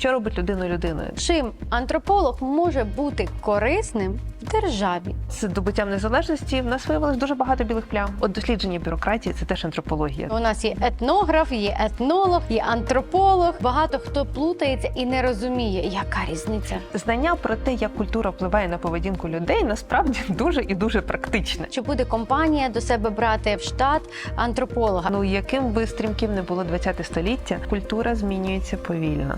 що робить людину людиною. Чим антрополог може бути корисним в державі? З добуттям незалежності в нас виявилось дуже багато білих плям. От дослідження бюрократії це теж антропологія. У нас є етнограф, є етнолог, є антрополог. Багато хто плутається і не розуміє, яка різниця. Знання про те, як культура впливає на поведінку людей, насправді дуже і дуже практичне. Чи буде компанія до себе брати в штат антрополога? Ну яким би стрімким не було 20 століття, культура змінюється повільно.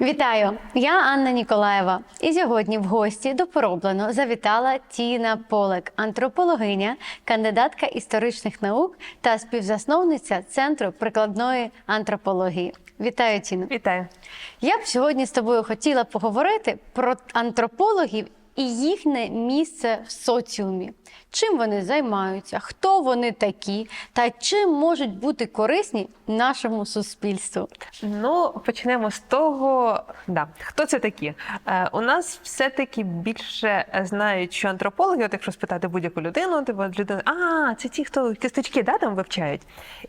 Вітаю! Я Анна Ніколаєва. І сьогодні в гості до пороблено завітала Тіна Полек, антропологиня, кандидатка історичних наук та співзасновниця Центру прикладної антропології. Вітаю, Тіно! Вітаю. Я б сьогодні з тобою хотіла поговорити про антропологів і їхнє місце в соціумі. Чим вони займаються, хто вони такі, та чим можуть бути корисні нашому суспільству. Ну, почнемо з того, да, хто це такі. Е, у нас все-таки більше знають, що антропологи, от якщо спитати будь-яку людину, ти людина, а, це ті, хто кісточки да, там вивчають.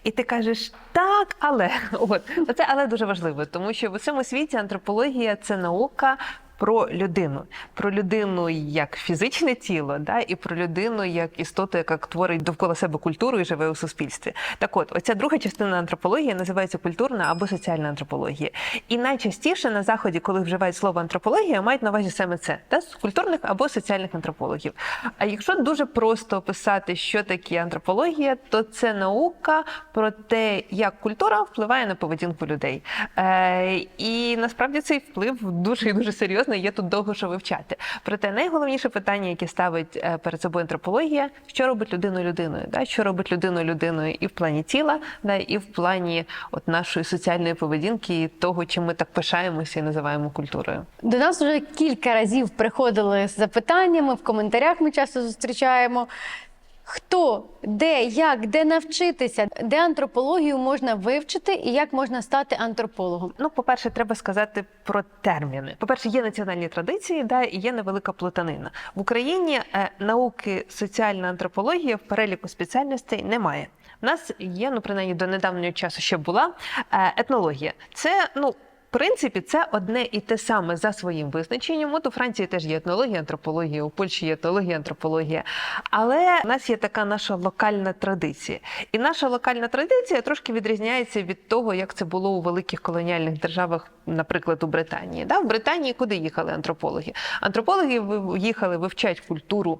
І ти кажеш, так, але от оце але дуже важливо, тому що в усьому світі антропологія це наука. Про людину, про людину як фізичне тіло, да, і про людину як істоту, яка творить довкола себе культуру і живе у суспільстві. Так от, оця друга частина антропології називається культурна або соціальна антропологія. І найчастіше на заході, коли вживають слово антропологія, мають на увазі саме це да, з культурних або соціальних антропологів. А якщо дуже просто описати, що таке антропологія, то це наука про те, як культура впливає на поведінку людей. Е, і насправді цей вплив дуже і дуже серйозний. Є тут довго що вивчати. Проте найголовніше питання, яке ставить е, перед собою антропологія, що робить людину людиною, да? що робить людину людиною і в плані тіла, да? і в плані от нашої соціальної поведінки, і того, чим ми так пишаємося і називаємо культурою. До нас вже кілька разів приходили з запитаннями, в коментарях ми часто зустрічаємо. Хто, де, як, де навчитися, де антропологію можна вивчити і як можна стати антропологом? Ну, по-перше, треба сказати про терміни. По-перше, є національні традиції, да, і є невелика плутанина. В Україні е, науки соціальна антропологія в переліку спеціальностей немає. У нас є, ну принаймні до недавнього часу ще була е, етнологія. Це ну. Принципі, це одне і те саме за своїм визначенням. От у Франції теж є етнологія, антропологія, у Польщі є етнологія, антропологія. Але в нас є така наша локальна традиція. І наша локальна традиція трошки відрізняється від того, як це було у великих колоніальних державах, наприклад, у Британії. Да? В Британії куди їхали антропологи? Антропологи їхали вивчати культуру.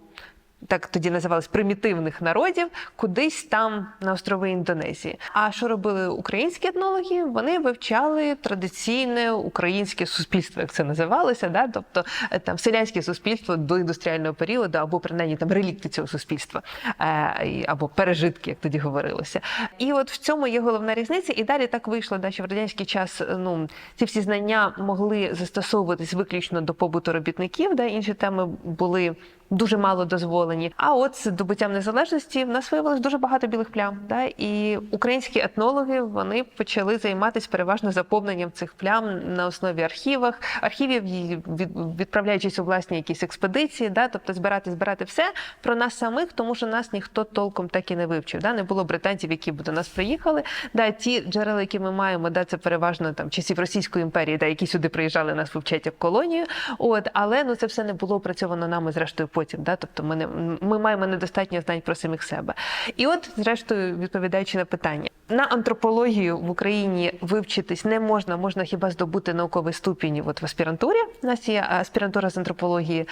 Так тоді називались примітивних народів, кудись там на острови Індонезії. А що робили українські етнологи? Вони вивчали традиційне українське суспільство, як це називалося, да? тобто е, там селянське суспільство до індустріального періоду, або принаймні там релікти цього суспільства, е, або пережитки, як тоді говорилося. І от в цьому є головна різниця. І далі так вийшло, да, що в радянський час е, ну ці всі знання могли застосовуватись виключно до побуту робітників, да, інші теми були дуже мало дозволені. А от з добуттям незалежності в нас виявилось дуже багато білих плям. Да? І українські етнологи вони почали займатися переважно заповненням цих плям на основі архівах, архівів, від- відправляючись у власні якісь експедиції, да? тобто збирати, збирати все про нас самих, тому що нас ніхто толком так і не вивчив. Да? Не було британців, які б до нас приїхали. Да? Ті джерела, які ми маємо, да, це переважно там часів Російської імперії, да, які сюди приїжджали нас вивчати як колонію. От, але ну це все не було опрацьовано нами, зрештою, потім. Да? Тобто ми, не, ми маємо недостатньо знань про самих себе. І от, зрештою, відповідаючи на питання, на антропологію в Україні вивчитись не можна, можна хіба здобути науковий ступінь от в аспірантурі. У нас є аспірантура з антропології,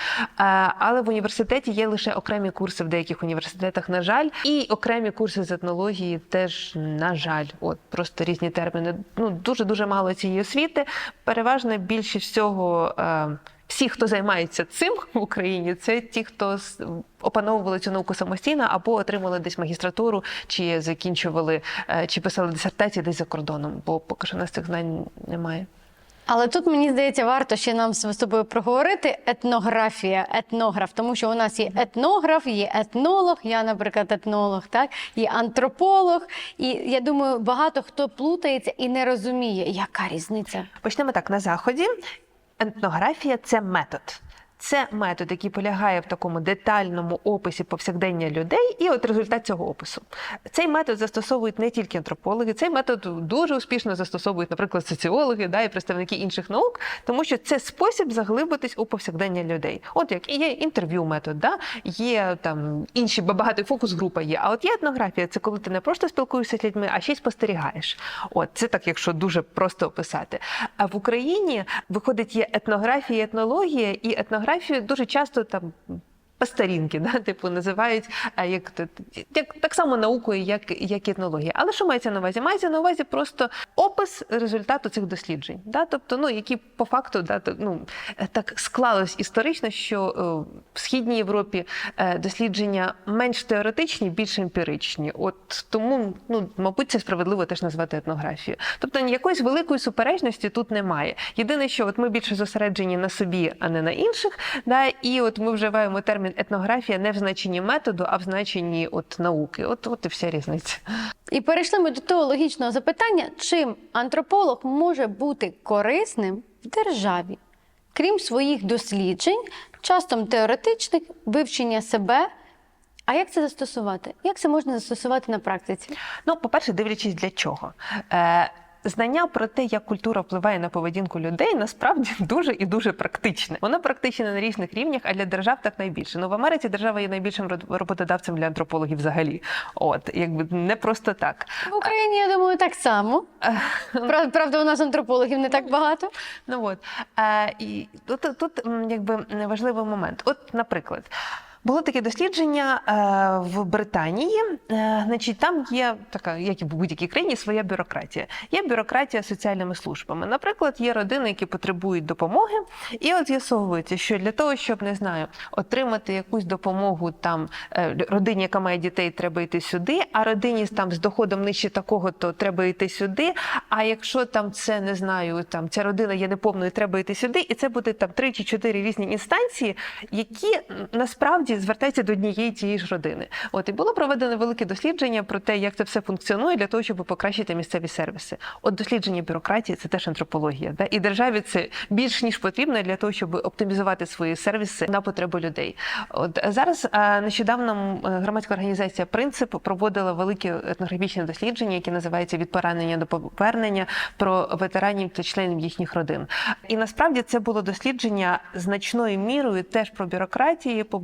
але в університеті є лише окремі курси в деяких університетах, на жаль, і окремі курси з етнології теж, на жаль, от просто різні терміни. Ну дуже дуже мало цієї освіти. Переважно більше всього. Всі, хто займається цим в Україні, це ті, хто опановували цю науку самостійно або отримали десь магістратуру, чи закінчували, е, чи писали дисертації десь за кордоном, бо поки що у нас цих знань немає. Але тут мені здається, варто ще нам з тобою проговорити етнографія, етнограф, тому що у нас є етнограф, є етнолог. Я, наприклад, етнолог, так є антрополог. І я думаю, багато хто плутається і не розуміє, яка різниця. Почнемо так на заході. Етнографія це метод. Це метод, який полягає в такому детальному описі повсякдення людей, і от результат цього опису. Цей метод застосовують не тільки антропологи, цей метод дуже успішно застосовують, наприклад, соціологи да, і представники інших наук, тому що це спосіб заглибитись у повсякдення людей. От як і є інтерв'ю метод, да? є там інші багато фокус група є. А от є етнографія, це коли ти не просто спілкуєшся з людьми, а ще й спостерігаєш. От це так, якщо дуже просто описати. А в Україні виходить є етнографія, етнологія, і етнографію дуже часто там. По старінки, да, типу називають а, як, як так само наукою, як, як етнологія. Але що мається на увазі? Мається на увазі просто опис результату цих досліджень. Да? Тобто, ну які по факту да, то, ну, е, так склалось історично, що е, в східній Європі е, дослідження менш теоретичні, більш емпіричні. От тому, ну мабуть, це справедливо теж назвати етнографією. Тобто якоїсь великої суперечності тут немає. Єдине, що от ми більше зосереджені на собі, а не на інших. Да? І от ми вживаємо термін етнографія не в значенні методу, а в значенні от науки. От, от і вся різниця. І перейшли ми до того логічного запитання, чим антрополог може бути корисним в державі, крім своїх досліджень, часто теоретичних, вивчення себе. А як це застосувати? Як це можна застосувати на практиці? Ну, по-перше, дивлячись для чого. Е, Знання про те, як культура впливає на поведінку людей, насправді дуже і дуже практичне. Воно практичне на різних рівнях, а для держав так найбільше. Ну в Америці держава є найбільшим роботодавцем для антропологів взагалі. От якби не просто так. В Україні, я думаю, так само. Прав- Правда, у нас антропологів не так багато. Ну от е, і тут, тут якби важливий момент. От, наприклад. Було таке дослідження е, в Британії. Е, значить, там є така, як і в будь-якій країні, своя бюрократія. Є бюрократія соціальними службами. Наприклад, є родини, які потребують допомоги, і от з'ясовується, що для того, щоб не знаю, отримати якусь допомогу там е, родині, яка має дітей, треба йти сюди, а родині там з доходом нижче такого, то треба йти сюди. А якщо там це не знаю, там ця родина є неповною, треба йти сюди, і це буде там три чи чотири різні інстанції, які м, насправді звертаються до однієї тієї ж родини. От і було проведено велике дослідження про те, як це все функціонує для того, щоб покращити місцеві сервіси. От дослідження бюрократії це теж антропологія. Да? І державі це більш ніж потрібно для того, щоб оптимізувати свої сервіси на потребу людей. От зараз нещодавно громадська організація Принцип проводила велике етнографічне дослідження, яке називається від поранення до повернення про ветеранів та членів їхніх родин. І насправді це було дослідження значною мірою теж про бюрократії, по-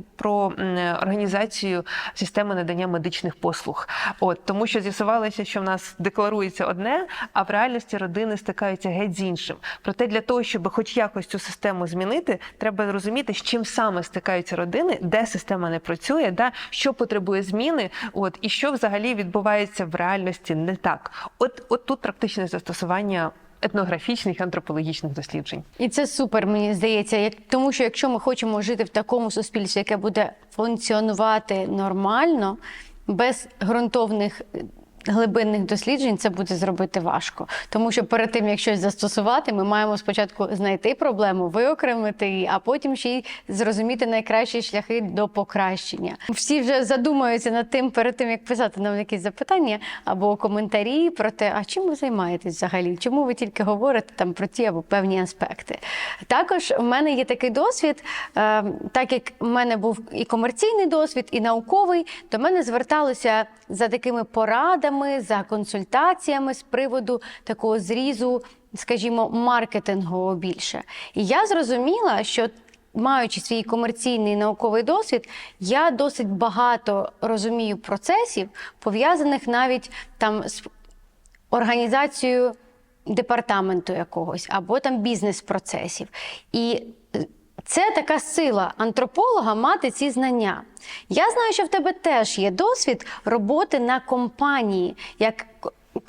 організацію системи надання медичних послуг. От тому, що з'ясувалося, що в нас декларується одне, а в реальності родини стикаються геть з іншим. Проте для того, щоб хоч якось цю систему змінити, треба розуміти, з чим саме стикаються родини, де система не працює, да, що потребує зміни, от і що взагалі відбувається в реальності не так. От, от тут практичне застосування етнографічних антропологічних досліджень. І це супер, мені здається, тому, що якщо ми хочемо жити в такому суспільстві, яке буде функціонувати нормально, без ґрунтовних е, глибинних досліджень, це буде зробити важко. Тому що перед тим, як щось застосувати, ми маємо спочатку знайти проблему, виокремити її, а потім ще й зрозуміти найкращі шляхи до покращення. Всі вже задумаються над тим, перед тим як писати нам якісь запитання або коментарі про те, а чим ви займаєтесь взагалі? Чому ви тільки говорите там про ті або певні аспекти? Також в мене є такий досвід, е, так як в мене був і комерційний досвід, і науковий, до мене зверталися за такими порадами, за консультаціями з приводу такого зрізу, скажімо, маркетингового більше. І я зрозуміла, що маючи свій комерційний науковий досвід, я досить багато розумію процесів, пов'язаних навіть там з організацією департаменту якогось або там бізнес-процесів. І е, це така сила антрополога мати ці знання. Я знаю, що в тебе теж є досвід роботи на компанії як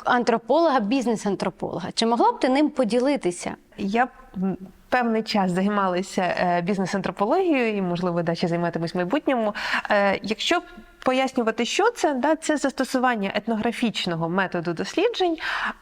антрополога, бізнес-антрополога. Чи могла б ти ним поділитися? Я певний час займалася е, бізнес-антропологією і, можливо, далі займатимусь в майбутньому. Е, Якщо пояснювати, що це, да, це застосування етнографічного методу досліджень,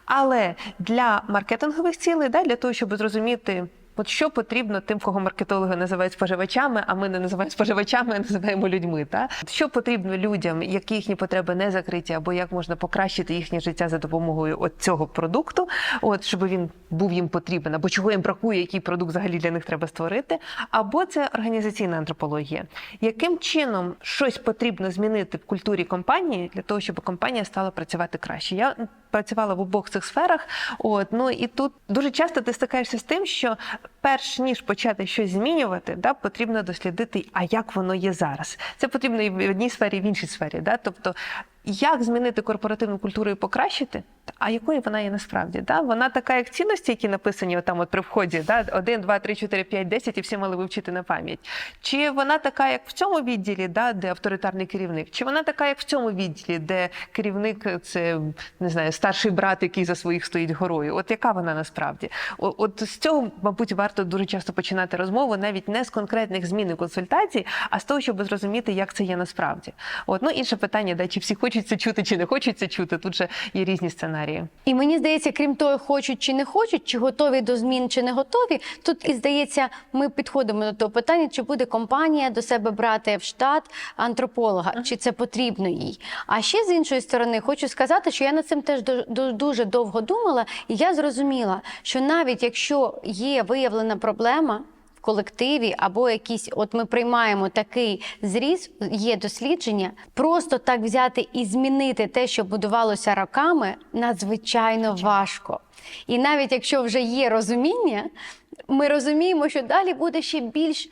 але для маркетингових цілей, да, для того, щоб зрозуміти. От що потрібно тим, кого маркетологи називають споживачами, а ми не називаємо споживачами, а називаємо людьми. Та що потрібно людям, які їхні потреби не закриті, або як можна покращити їхнє життя за допомогою от цього продукту, от щоб він був їм потрібен, або чого їм бракує, який продукт взагалі для них треба створити, або це організаційна антропологія. Яким чином щось потрібно змінити в культурі компанії для того, щоб компанія стала працювати краще? Я працювала в обох цих сферах. От ну і тут дуже часто ти стикаєшся з тим, що перш ніж почати щось змінювати, да, потрібно дослідити, а як воно є зараз. Це потрібно і в одній сфері, і в іншій сфері. Да? Тобто, як змінити корпоративну культуру і покращити, а якою вона є насправді? Да? Вона така, як цінності, які написані отам от при вході, да? 1, 2, 3, 4, 5, 10, і всі мали вивчити на пам'ять. Чи вона така, як в цьому відділі, да, де авторитарний керівник? Чи вона така, як в цьому відділі, де керівник це не знаю, старший брат, який за своїх стоїть горою? От яка вона насправді? От з цього, мабуть, варто дуже часто починати розмову, навіть не з конкретних змін і консультацій, а з того, щоб зрозуміти, як це є насправді. От ну інше питання, да, чи всі хочуть це чути, чи не хочуть це чути. Тут же є різні сценарії. І мені здається, крім того, хочуть чи не хочуть, чи готові до змін, чи не готові. Тут і здається, ми підходимо до того питання, чи буде компанія до себе брати в штат антрополога, чи це потрібно їй. А ще з іншої сторони, хочу сказати, що я над цим теж дуже довго думала, і я зрозуміла, що навіть якщо є виявлена проблема. Колективі або якісь, от ми приймаємо такий зріз, є дослідження. Просто так взяти і змінити те, що будувалося роками, надзвичайно важко. І навіть якщо вже є розуміння, ми розуміємо, що далі буде ще більш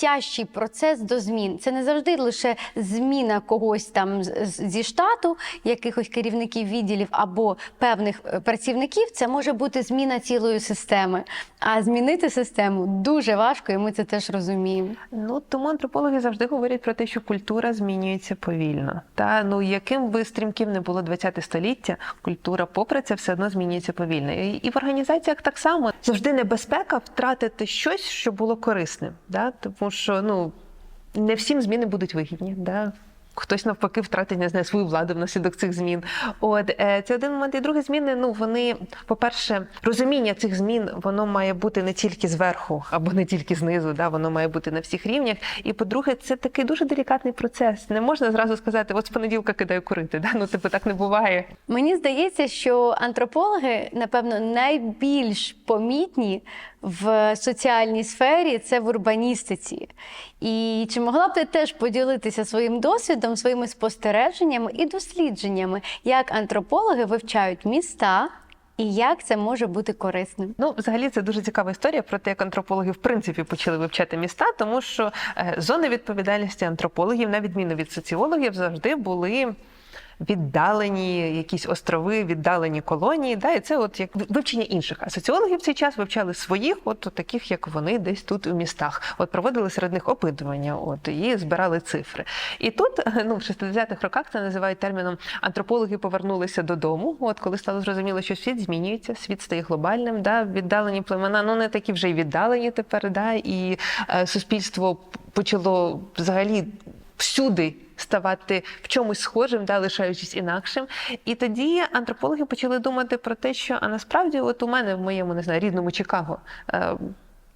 тяжчий процес до змін. Це не завжди лише зміна когось там зі штату, якихось керівників відділів або певних е, працівників. Це може бути зміна цілої системи. А змінити систему дуже важко, і ми це теж розуміємо. Ну тому антропологи завжди говорять про те, що культура змінюється повільно. Та ну яким би стрімким не було 20 століття, культура, попри це, все одно змінюється повільно. І, і в організаціях так само завжди небезпека втратити щось, що було корисним. Да? Тому що ну не всім зміни будуть вигідні. Да? Хтось навпаки втратить не знаю, свою владу внаслідок цих змін. От е, це один момент. І друге зміни. Ну вони, по-перше, розуміння цих змін воно має бути не тільки зверху або не тільки знизу, да, воно має бути на всіх рівнях. І по-друге, це такий дуже делікатний процес. Не можна зразу сказати, от з понеділка кидаю курити. Да? Ну типу так не буває. Мені здається, що антропологи, напевно, найбільш помітні в соціальній сфері це в урбаністиці. І чи могла б ти теж поділитися своїм досвідом, своїми спостереженнями і дослідженнями, як антропологи вивчають міста і як це може бути корисним? Ну, взагалі, це дуже цікава історія про те, як антропологи в принципі почали вивчати міста, тому що е, зони відповідальності антропологів, на відміну від соціологів, завжди були. Віддалені якісь острови, віддалені колонії, да, і це от як вивчення інших. А соціологи в цей час вивчали своїх, от таких, як вони, десь тут у містах. От проводили серед них опитування, от і збирали цифри. І тут, ну в 60-х роках це називають терміном антропологи повернулися додому. От коли стало зрозуміло, що світ змінюється, світ стає глобальним. Да, віддалені племена, ну не такі вже й віддалені тепер. Да, і е, суспільство почало взагалі всюди ставати в чомусь схожим, да, лишаючись інакшим. І тоді антропологи почали думати про те, що а насправді, от у мене в моєму не знаю, рідному Чикаго.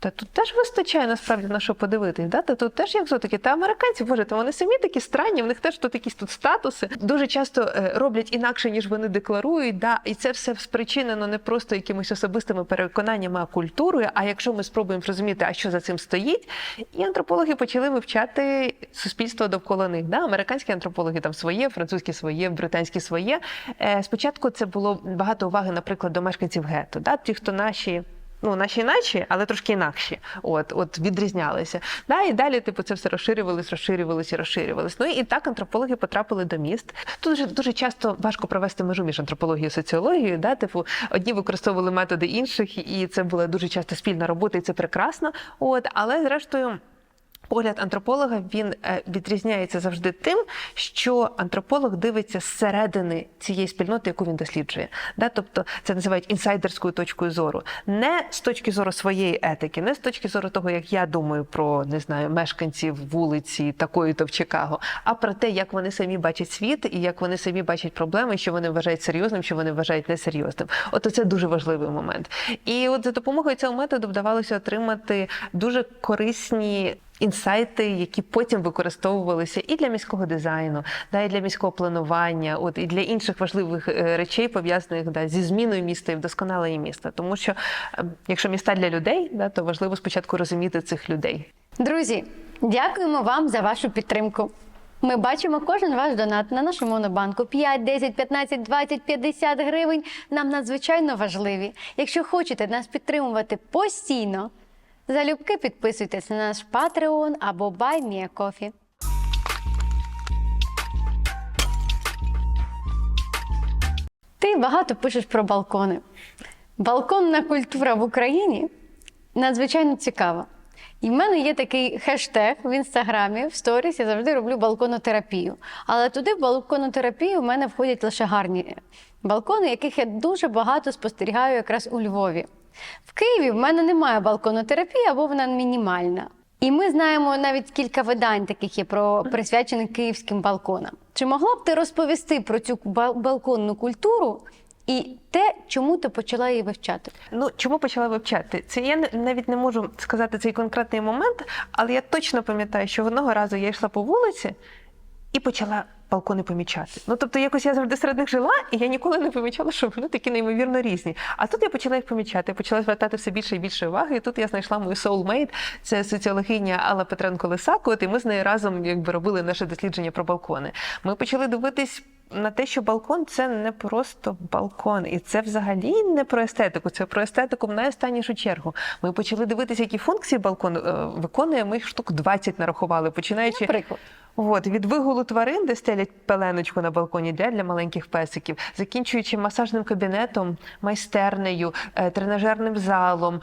Та тут теж вистачає насправді на що подивитись. Да? Та тут теж все-таки. Та американці, боже, та вони самі такі странні, в них теж тут якісь тут статуси. Дуже часто е, роблять інакше, ніж вони декларують. Да? І це все спричинено не просто якимись особистими переконаннями, а культурою. А якщо ми спробуємо зрозуміти, а що за цим стоїть, і антропологи почали вивчати суспільство довкола них. Да? Американські антропологи там своє, французькі своє, британські своє. Е, Спочатку це було багато уваги, наприклад, до мешканців гетто. Да? Ті, хто наші ну, наші іначе, але трошки інакші. От, от відрізнялися. Да, і далі, типу, це все розширювалось, розширювалось і. Ну і так антропологи потрапили до міст. Тут дуже, дуже часто важко провести межу між антропологією і соціологією. Да? Типу, одні використовували методи інших, і це була дуже часто спільна робота, і це прекрасно. От, але зрештою. Погляд антрополога він е, відрізняється завжди тим, що антрополог дивиться зсередини цієї спільноти, яку він досліджує. Тобто це називають інсайдерською точкою зору. Не з точки зору своєї етики, не з точки зору того, як я думаю про не знаю мешканців вулиці такої-то в Чикаго, а про те, як вони самі бачать світ і як вони самі бачать проблеми, що вони вважають серйозним, що вони вважають несерйозним. От це дуже важливий момент. І от за допомогою цього методу вдавалося отримати дуже корисні. Інсайти, які потім використовувалися і для міського дизайну, да, і для міського планування, от і для інших важливих е, речей, пов'язаних да, зі зміною міста і вдосконаленням міста. Тому що е, якщо міста для людей, да, то важливо спочатку розуміти цих людей. Друзі, дякуємо вам за вашу підтримку. Ми бачимо кожен ваш донат на нашу монобанку 5, 10, 15, 20, 50 гривень. Нам надзвичайно важливі. Якщо хочете нас підтримувати постійно, залюбки підписуйтесь на наш Patreon або Buy Me a Coffee. Ти багато пишеш про балкони. Балконна культура в Україні надзвичайно цікава. І в мене є такий хештег в інстаграмі, в сторіс я завжди роблю балконотерапію. Але туди в балконотерапію в мене входять лише гарні балкони, яких я дуже багато спостерігаю якраз у Львові. В Києві в мене немає балконотерапії або вона мінімальна. І ми знаємо навіть кілька видань таких є про присвячених київським балконам. Чи могла б ти розповісти про цю бал- балконну культуру і те, чому ти почала її вивчати? Ну чому почала вивчати? Це я навіть не можу сказати цей конкретний момент, але я точно пам'ятаю, що одного разу я йшла по вулиці і почала балкони помічати. Ну тобто, якось я завжди серед них жила, і я ніколи не помічала, що вони такі неймовірно різні. А тут я почала їх помічати, почала звертати все більше і більше уваги. І тут я знайшла мою soulmate, це соціологиня Алла Петренко Лисак. От і ми з нею разом якби робили наше дослідження про балкони. Ми почали дивитись. На те, що балкон це не просто балкон, і це взагалі не про естетику, це про естетику в найостаннішу чергу. Ми почали дивитися, які функції балкон е, виконує. Ми їх штук 20 нарахували, починаючи Наприклад. От, від вигулу тварин, де стелять пеленочку на балконі для, для маленьких песиків, закінчуючи масажним кабінетом, майстернею, е, тренажерним залом,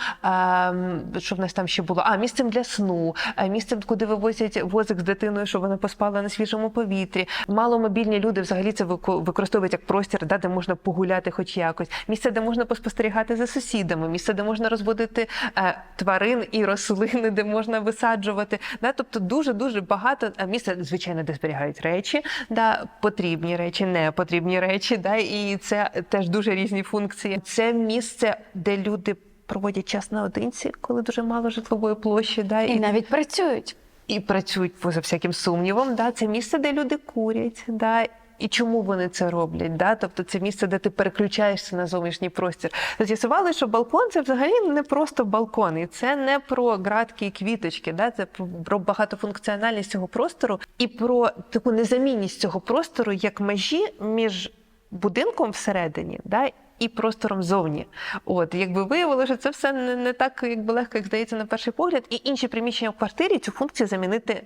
е, що в нас там ще було? А, місцем для сну, е, місцем, куди вивозять возик з дитиною, щоб вона поспала на свіжому повітрі. Маломобільні люди взагалі це вико- використовують як простір, де можна погуляти хоч якось. Місце, де можна поспостерігати за сусідами, місце, де можна розводити е, тварин і рослини, де можна висаджувати. Тобто дуже дуже багато місця, звичайно, де зберігають речі, да, потрібні речі, не потрібні речі. Да, і це теж дуже різні функції. Це місце, де люди. Проводять час наодинці, коли дуже мало житлової площі, да, І навіть працюють. і працюють поза всяким сумнівом. Да? Це місце, де люди курять. Да? І чому вони це роблять? Да? Тобто це місце, де ти переключаєшся на зовнішній простір. З'ясували, що балкон це взагалі не просто балкон, і це не про градки і квіточки, да? це про- багатофункціональність цього простору і про таку незамінність цього простору як межі між будинком всередині. Да? І простором зовні, от якби виявилося, що це все не, не так, якби легко, як здається на перший погляд, і інші приміщення в квартирі цю функцію замінити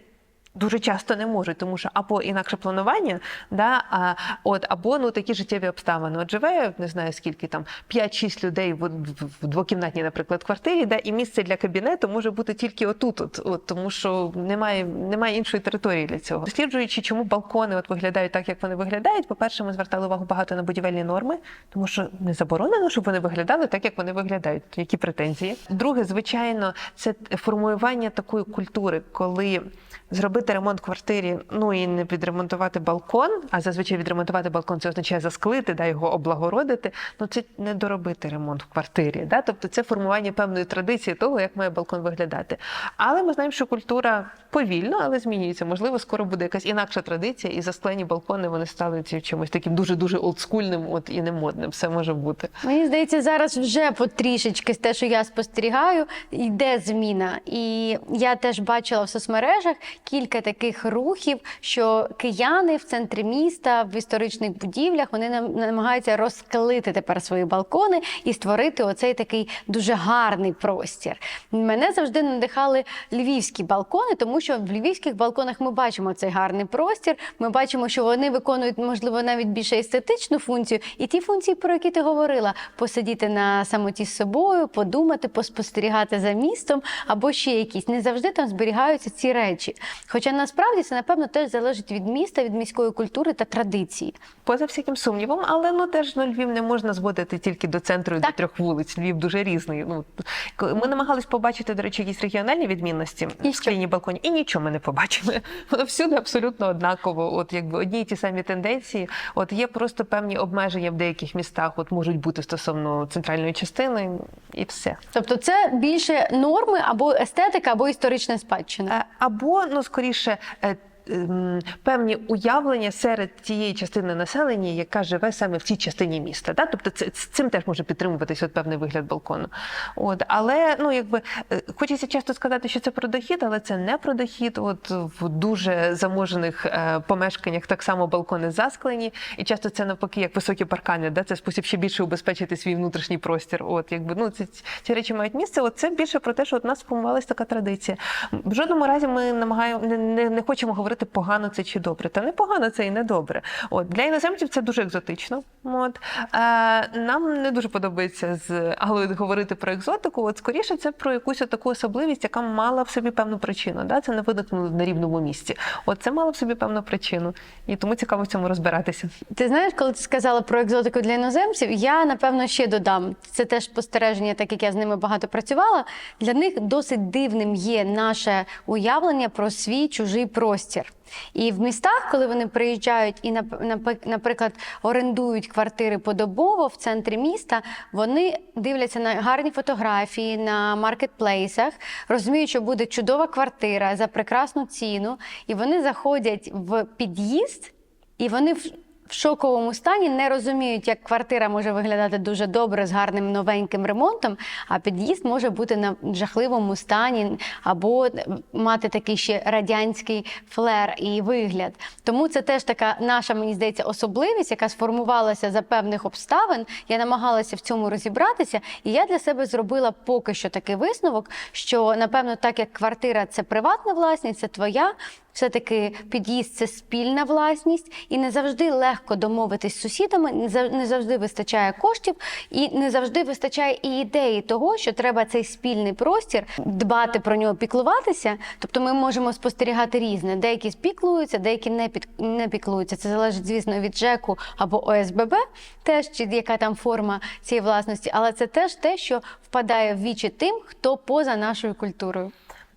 дуже часто не можуть, тому що або інакше планування, да, а, от, або ну такі життєві обставини. От живе, не знаю скільки там 5-6 людей в, в, двокімнатній, наприклад, квартирі, да, і місце для кабінету може бути тільки отут, от, от, тому що немає, немає іншої території для цього. Досліджуючи, чому балкони от виглядають так, як вони виглядають, по-перше, ми звертали увагу багато на будівельні норми, тому що не заборонено, щоб вони виглядали так, як вони виглядають. Які претензії? Друге, звичайно, це формулювання такої культури, коли зробити ремонт квартирі, ну і не підремонтувати балкон, а зазвичай відремонтувати балкон це означає засклити, да, його облагородити. Ну це не доробити ремонт в квартирі. Да? Тобто це формування певної традиції того, як має балкон виглядати. Але ми знаємо, що культура повільно, але змінюється. Можливо, скоро буде якась інакша традиція, і засклені балкони вони стали чимось таким дуже дуже олдскульним, от і немодним. Все може бути. Мені здається, зараз вже потрішечки з те, що я спостерігаю, йде зміна. І я теж бачила в соцмережах кілька таких рухів, що кияни в центрі міста, в історичних будівлях, вони нам- намагаються розкалити тепер свої балкони і створити оцей такий дуже гарний простір. Мене завжди надихали львівські балкони, тому що в львівських балконах ми бачимо цей гарний простір. Ми бачимо, що вони виконують, можливо, навіть більше естетичну функцію, і ті функції, про які ти говорила: посидіти на самоті з собою, подумати, поспостерігати за містом або ще якісь. Не завжди там зберігаються ці речі. Хоча насправді це, напевно, теж залежить від міста, від міської культури та традиції. Поза всяким сумнівом, але ну теж ну, Львів не можна зводити тільки до центру і до трьох вулиць. Львів дуже різний. Ну ми намагались побачити, до речі, якісь регіональні відмінності І в скліні балконі, і нічого ми не побачили. Воно всюди абсолютно однаково. От якби одні й ті самі тенденції. От є просто певні обмеження в деяких містах, от можуть бути стосовно центральної частини, і все. Тобто, це більше норми або естетика, або історична спадщина. Е, Або, ну скоріше. Ем, Певні уявлення серед тієї частини населення, яка живе саме в цій частині міста. Да? Тобто це, цим теж може підтримуватись от певний вигляд балкону. От. Але ну, якби, е, хочеться часто сказати, що це про дохід, але це не про дохід. От, в дуже заможених е, помешканнях так само балкони засклені, і часто це навпаки як високі паркани. Да? Це спосіб ще більше убезпечити свій внутрішній простір. От, якби, ну, ці, ці речі мають місце. От це більше про те, що от нас сформувалася така традиція. В жодному разі ми намагаємо не, не, не хочемо говорити погано це чи добре. Та не погано це і не добре. От для іноземців це дуже екзотично. От е, нам не дуже подобається з Аллою говорити про екзотику. От скоріше це про якусь таку особливість, яка мала в собі певну причину. Да? Це не виникнуло на рівному місці. От це мало в собі певну причину, і тому цікаво в цьому розбиратися. Ти знаєш, коли ти сказала про екзотику для іноземців, я напевно ще додам. Це теж спостереження, так як я з ними багато працювала. Для них досить дивним є наше уявлення про свій чужий простір. І в містах, коли вони приїжджають і, наприклад, орендують квартири подобово в центрі міста, вони дивляться на гарні фотографії на маркетплейсах, розуміють, що буде чудова квартира за прекрасну ціну, і вони заходять в під'їзд. І вони шоковому стані не розуміють, як квартира може виглядати дуже добре з гарним новеньким ремонтом, а під'їзд може бути на жахливому стані або мати такий ще радянський флер і вигляд. Тому це теж така наша, мені здається, особливість, яка сформувалася за певних обставин. Я намагалася в цьому розібратися, і я для себе зробила поки що такий висновок, що напевно, так як квартира це приватна власність, це твоя. Все-таки під'їзд це спільна власність, і не завжди легко домовитись з сусідами, не завжди вистачає коштів, і не завжди вистачає і ідеї того, що треба цей спільний простір дбати про нього, піклуватися. Тобто ми можемо спостерігати різне. Деякі піклуються, деякі не під не піклуються. Це залежить, звісно, від ЖЕКу або ОСББ, теж чи яка там форма цієї власності, але це теж те, що впадає в вічі тим, хто поза нашою культурою.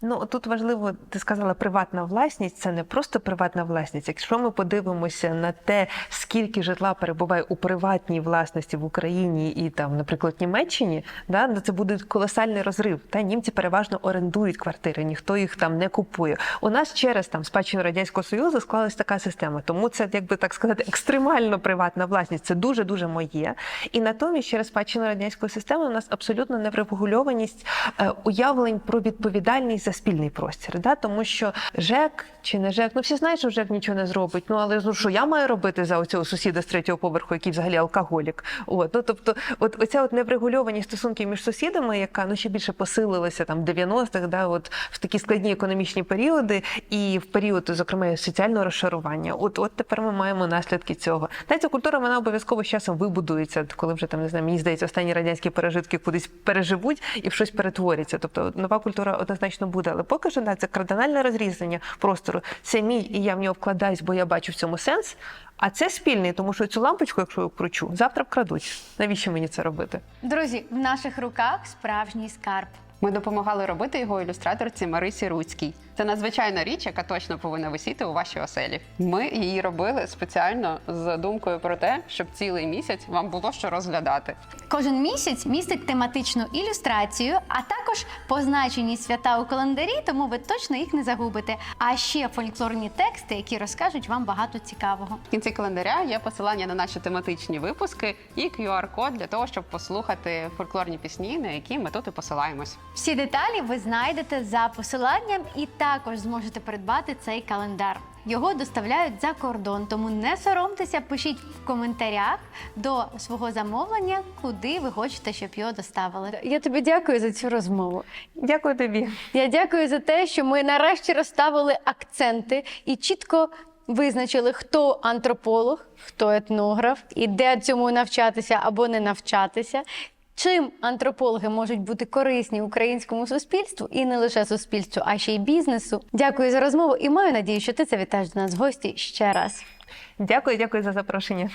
Ну тут важливо, ти сказала, приватна власність це не просто приватна власність. Якщо ми подивимося на те, скільки житла перебуває у приватній власності в Україні і там, наприклад, Німеччині, да, ну, це буде колосальний розрив. Та німці переважно орендують квартири, ніхто їх там не купує. У нас через там спадщину радянського союзу склалась така система. Тому це, якби так сказати, екстремально приватна власність. Це дуже дуже моє. І натомість, через спадщину радянської системи, у нас абсолютно неврегульованість е, уявлень про відповідальність за спільний простір. Да? Тому що ЖЕК чи не ЖЕК, ну всі знають, що ЖЕК нічого не зробить. Ну але ну що я маю робити за оцього сусіда з третього поверху, який взагалі алкоголік? От ну тобто, от оця от неврегульованість стосунків між сусідами, яка ну ще більше посилилася там в 90-х, да, от в такі складні економічні періоди, і в період, зокрема, соціального розшарування. От от тепер ми маємо наслідки цього. Та ця культура вона обов'язково з часом вибудується, коли вже там не знаю, мені здається, останні радянські пережитки кудись переживуть і в щось перетворяться. Тобто нова культура однозначно буде. Але поки що да, це кардинальне розрізнення простору. Це мій, і я в нього вкладаюсь, бо я бачу в цьому сенс. А це спільний, тому що цю лампочку, якщо я кручу, завтра вкрадуть. Навіщо мені це робити? Друзі, в наших руках справжній скарб. Ми допомагали робити його ілюстраторці Марисі Руцькій. Це надзвичайна річ, яка точно повинна висіти у вашій оселі. Ми її робили спеціально з думкою про те, щоб цілий місяць вам було що розглядати. Кожен місяць містить тематичну ілюстрацію, а також позначені свята у календарі, тому ви точно їх не загубите. А ще фольклорні тексти, які розкажуть вам багато цікавого. В кінці календаря є посилання на наші тематичні випуски і QR-код для того, щоб послухати фольклорні пісні, на які ми тут і посилаємось. Всі деталі ви знайдете за посиланням, і також зможете придбати цей календар. Його доставляють за кордон, тому не соромтеся, пишіть в коментарях до свого замовлення, куди ви хочете, щоб його доставили. Я тобі дякую за цю розмову. Дякую тобі. Я дякую за те, що ми нарешті розставили акценти і чітко визначили, хто антрополог, хто етнограф, і де цьому навчатися або не навчатися. Чим антропологи можуть бути корисні українському суспільству і не лише суспільству, а ще й бізнесу. Дякую за розмову і маю надію, що ти завітаєш до нас в гості ще раз. Дякую, дякую за запрошення.